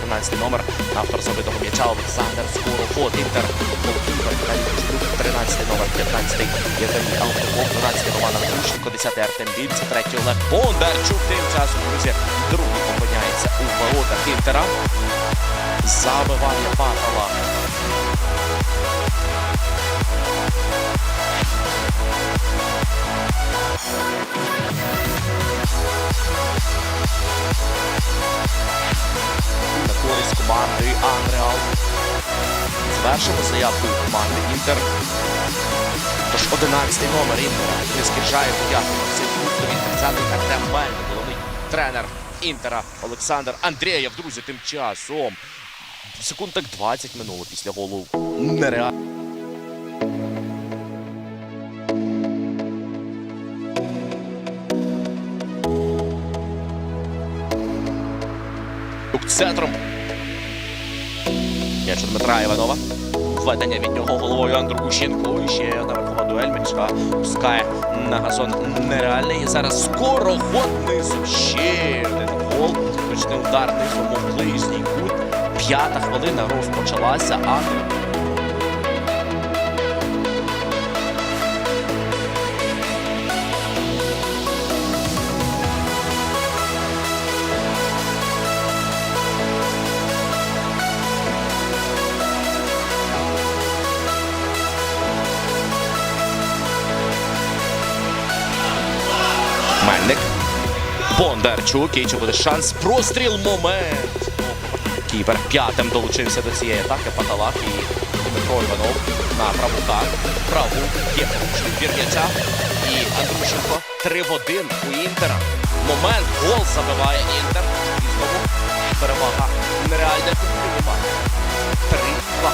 15 номер. Автор забитого м'яча Олександр Скороход. Інтер. Голкіпер Віталій Кочелюк, 13 номер, 15 Євгеній Алкоголь, 12 Роман Андрющенко, 10 Артем Більце, 3 Олег Бондарчук. Тим часом, друзі, другий опиняється у воротах Інтера. Забиває Патала. на Завершимо заявку команди Інтер. Тож 11 номер Інтера. Не скіржає подякувався клубові 30-й Артем Мельник, головний тренер Інтера Олександр Андрієв. Друзі, тим часом. Секунд так 20 минуло після голу. Нереально. Центром. М'яч у Дмитра Іванова. Введення від нього головою Андрушенко. І ще одна верхова дуель. Мячка пускає на газон нереальний. І зараз скоро ход низу. Ще один гол. Точний удар низом у ближній кут. П'ята хвилина розпочалася. А Бондарчук. Кейчу буде шанс? Простріл момент. Кіпер п'ятим долучився до цієї атаки. Паталак і Дмитро Іванов на правука. Праву є відбір м'яча. І Андрушенко 3 в 1 у Інтера. Момент. Гол забиває Інтер. І знову перемога. Нереальна немає. 3-2.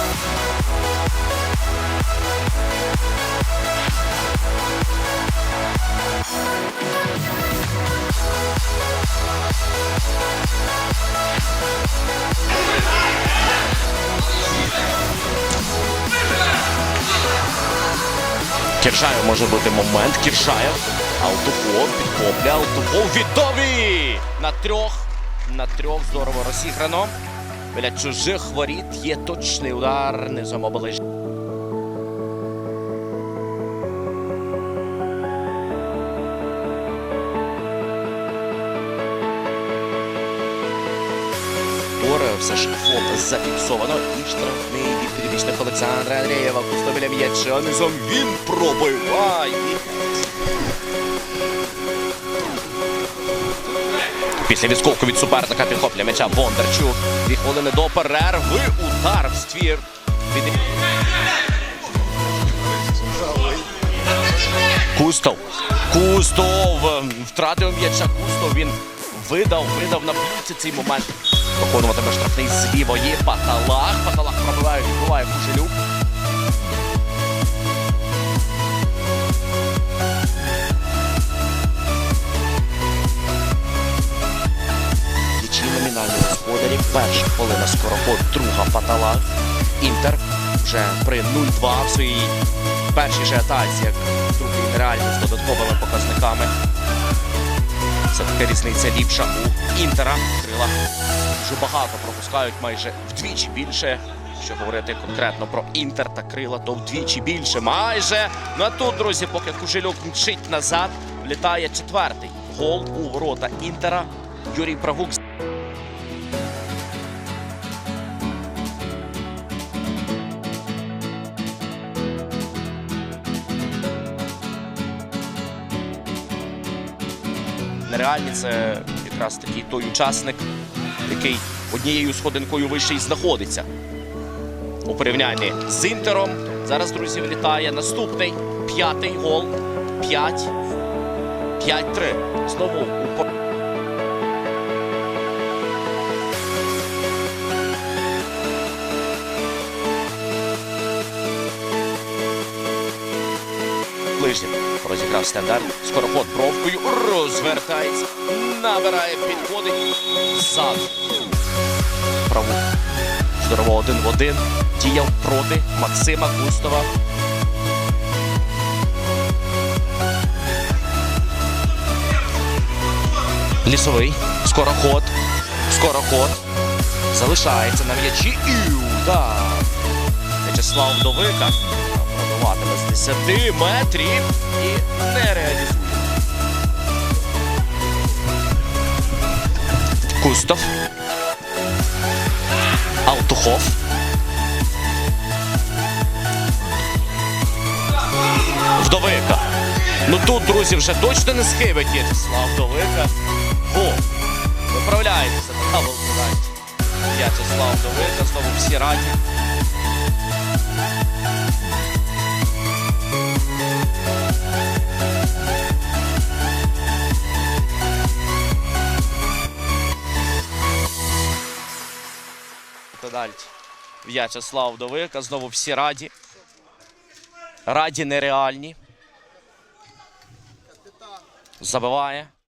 Кіршаєв може бути момент. Кіршаєв. Алтухов підхоплює. Алтухов відомі! На трьох. На трьох здорово розіграно. Біля чужих воріт є точний удар. Низом оближ. Все ж фото зафіксовано. І штрафний від підвічних Олександра Андрієва. Пусто біля м'яча. Він пробиває. Після відскоку від суперника підхоплює м'яча Бондарчук. Дві хвилини до перерви. Удар в ствір. Від... Кустов. Кустов. Втратив м'яча Кустов. Він видав, видав на плюці цей момент. Виконуватиме штрафний з лівої. Паталах. Паталах пробиває, відбуває Кужелюк. Хвилина скороход, друга паталах. Інтер вже при 0-2 в своїй першій же атаці, як другий нереальний з додатковими показниками. Все-таки різниця ліпша у Інтера. Крила дуже багато пропускають майже вдвічі більше. Що говорити конкретно про Інтер та крила, то вдвічі більше. Майже. Ну а тут, друзі, поки Кужелюк мчить назад, влітає четвертий гол у ворота Інтера. Юрій Правук нереальні. Це якраз такий той учасник, який однією сходинкою вище і знаходиться. У порівнянні з Інтером. Зараз, друзі, влітає наступний п'ятий гол. 5. 5-3. Знову у ближнім. Розіграв стандарт. Скороход бровкою. Розвертається. Набирає, підходить. Зад. Праву. Здорово один в один. Діяв проти Максима Кустова. Лісовий. Скороход. Скороход. Залишається на м'ячі і удар. В'ячеслав Вдовика пробиватиме з 10 метрів і не реалізує. Кустов. Алтухов. Вдовика. Ну тут, друзі, вже точно не схибить В'ячеслав Вдовика. Гол. Виправляється. В'ячеслав Вдовика, знову всі раді. Пенальті. В'ячеслав Довика. знову всі раді. Раді нереальні. Забиває.